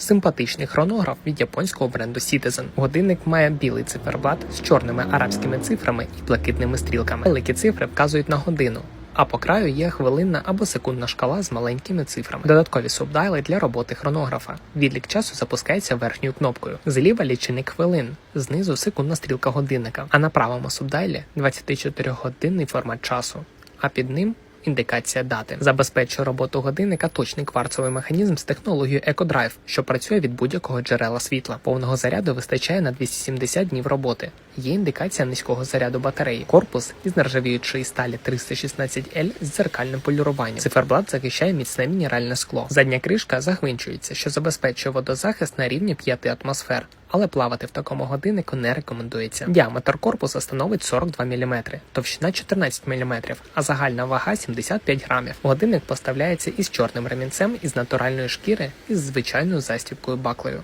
Симпатичний хронограф від японського бренду Citizen. Годинник має білий циферблат з чорними арабськими цифрами і блакитними стрілками. Великі цифри вказують на годину. А по краю є хвилинна або секундна шкала з маленькими цифрами. Додаткові субдайли для роботи хронографа. Відлік часу запускається верхньою кнопкою. Зліва лічильник хвилин, знизу секундна стрілка годинника. А на правому субдайлі 24-годинний формат часу. А під ним індикація дати забезпечує роботу годинника точний кварцовий механізм з технологією EcoDrive, що працює від будь-якого джерела світла. Повного заряду вистачає на 270 днів роботи. Є індикація низького заряду батареї. Корпус із нержавіючої сталі 316L з дзеркальним поліруванням. Циферблат захищає міцне мінеральне скло. Задня кришка загвинчується, що забезпечує водозахист на рівні 5 атмосфер. Але плавати в такому годиннику не рекомендується. Діаметр корпуса становить 42 мм, товщина 14 мм, а загальна вага 75 грамів. Годинник поставляється із чорним ремінцем із натуральної шкіри із звичайною застібкою баклею.